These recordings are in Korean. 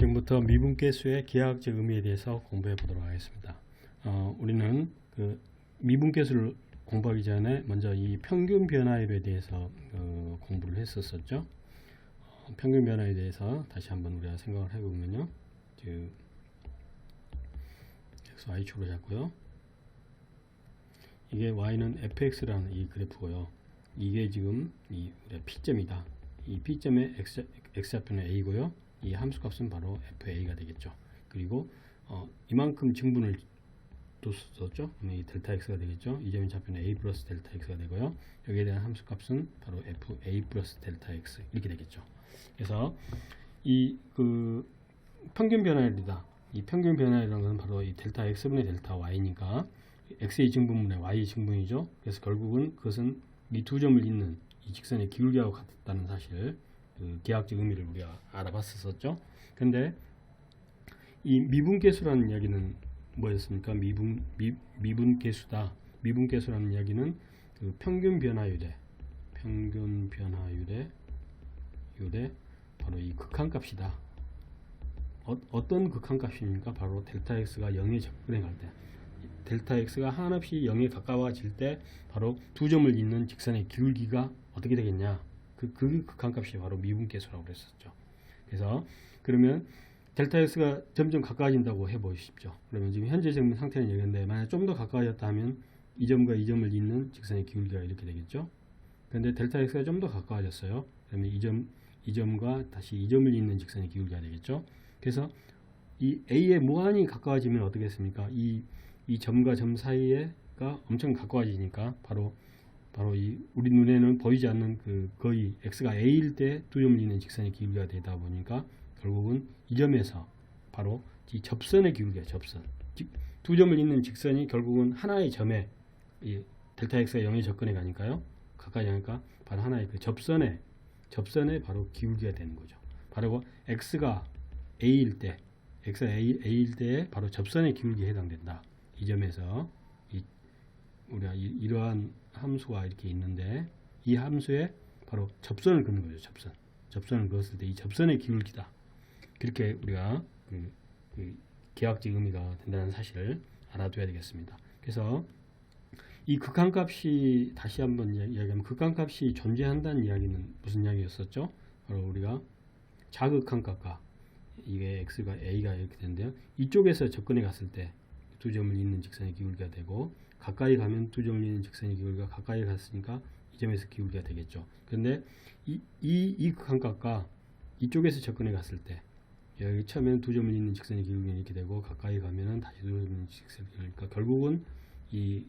지금부터 미분계수의 기하학적 의미에 대해서 공부해 보도록 하겠습니다. 어, 우리는 그 미분계수를 공부하기 전에 먼저 이 평균 변화율에 대해서 어, 공부를 했었었죠. 어, 평균 변화에 대해서 다시 한번 우리가 생각을 해보면요. 그 x, y축으로 잡고요. 이게 y는 fx라는 이 그래프고요. 이게 지금 이 p점이다. 이 p점의 x, x좌표는 a고요. 이 함수 값은 바로 fa가 되겠죠. 그리고 어, 이만큼 증분을 뒀었죠. 그러면 이 델타 x가 되겠죠. 이 점의 좌표는 a 플러스 델타 x가 되고요. 여기에 대한 함수 값은 바로 fa 플러스 델타 x 이렇게 되겠죠. 그래서 이 그 평균 변화율이다. 이 평균 변화율이라는 것은 바로 이 델타 x분의 델타 y니까 x의 증분분의 y의 증분이죠. 그래서 결국은 그것은 이 두 점을 잇는 이 직선의 기울기하고 같다는 사실, 그 기하학적 의미를 우리가 알아봤었죠. 근데 이 미분계수라는 이야기는 뭐였습니까? 미분 미, 미분계수다. 미분계수라는 이야기는 그 평균 변화율에 평균 변화율에 율에 바로 이 극한값이다. 어, 어떤 극한값입니까? 바로 델타 x가 0에 접근해 갈 때. 델타 x가 한없이 0에 가까워질 때 바로 두 점을 잇는 직선의 기울기가 어떻게 되겠냐? 그, 그 극한값이 바로 미분계수라고 그랬었죠. 그래서 그러면 델타 x가 점점 가까워진다고 해보십시오. 그러면 지금 현재 지금 상태는 여기인데 만약 좀 더 가까워졌다 하면 이 점과 이 점을 잇는 직선의 기울기가 이렇게 되겠죠. 그런데 델타 x가 좀 더 가까워졌어요. 그러면 이 점, 이 점과 다시 이 점을 잇는 직선의 기울기가 되겠죠. 그래서 이 a에 무한히 가까워지면 어떻게 했습니까? 이, 이 점과 점 사이에가 엄청 가까워지니까 바로 바로 이 우리 눈에는 보이지 않는 그 거의 x가 a일 때 두 점을 잇는 직선의 기울기가 되다 보니까 결국은 이 점에서 바로 이 접선의 기울기야 접선. 즉, 두 점을 잇는 직선이 결국은 하나의 점에 이 델타 x가 0에 접근해 가니까요. 가까이 가니까 바로 하나의 그 접선의 접선의 바로 기울기가 되는 거죠. 바로 x가 a일 때 x가 a, a일 때 바로 접선의 기울기에 해당된다. 이 점에서 이 우리가 이, 이러한 함수가 이렇게 있는데 이 함수에 바로 접선을 긋는 거죠 접선 접선을 그었을 때 이 접선의 기울기다 그렇게 우리가 그, 그 계약적 의미가 된다는 사실을 알아둬야 되겠습니다. 그래서 이 극한값이 다시 한번 이야- 이야기하면 극한값이 존재한다는 이야기는 무슨 이야기였었죠? 바로 우리가 자극한값과 이게 x가 a가 이렇게 되는데요. 이쪽에서 접근해 갔을 때 두 점을 잇는 직선의 기울기가 되고 가까이 가면 두 점을 잇는 직선의 기울기가 가까이 갔으니까 이 점에서 기울기가 되겠죠. 그런데 이, 이, 이 극한값과 이쪽에서 접근해 갔을 때 여기 처음에는 두 점을 잇는 직선의 기울기는 이렇게 되고 가까이 가면은 다시 두 점을 잇는 직선의 기울기니까 결국은 이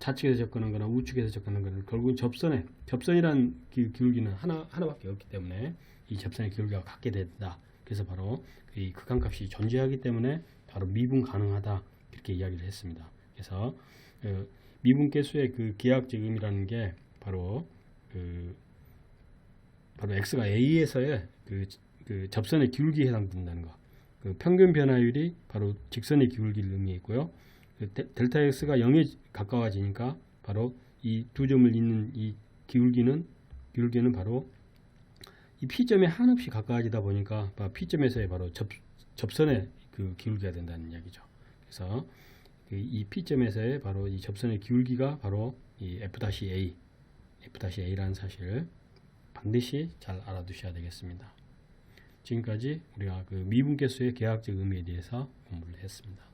좌측에서 접근한 거나 우측에서 접근한 거는 결국은 접선에 접선이란 기, 기울기는 하나 하나밖에 없기 때문에 이 접선의 기울기가 같게 된다. 그래서 바로 이 극한값이 존재하기 때문에 바로 미분 가능하다 이렇게 이야기를 했습니다. 그래서 그 미분 계수의 그 기하학적 의미라는 게 바로 그 바로 x가 a에서의 그, 그 접선의 기울기에 해당된다는 거. 그 평균 변화율이 바로 직선의 기울기를 의미했고요. 그 데- 델타 x가 0에 가까워지니까 바로 이 두 점을 잇는 이 기울기는 기울기는 바로 이 P점에 한없이 가까워지다 보니까 P점에서의 바로 접, 접선의 그 기울기가 된다는 이야기죠. 그래서 그이 P점에서의 바로 이 접선의 기울기가 바로 이 F-A, F-A라는 사실을 반드시 잘 알아두셔야 되겠습니다. 지금까지 우리가 그 미분계수의 계약적 의미에 대해서 공부를 했습니다.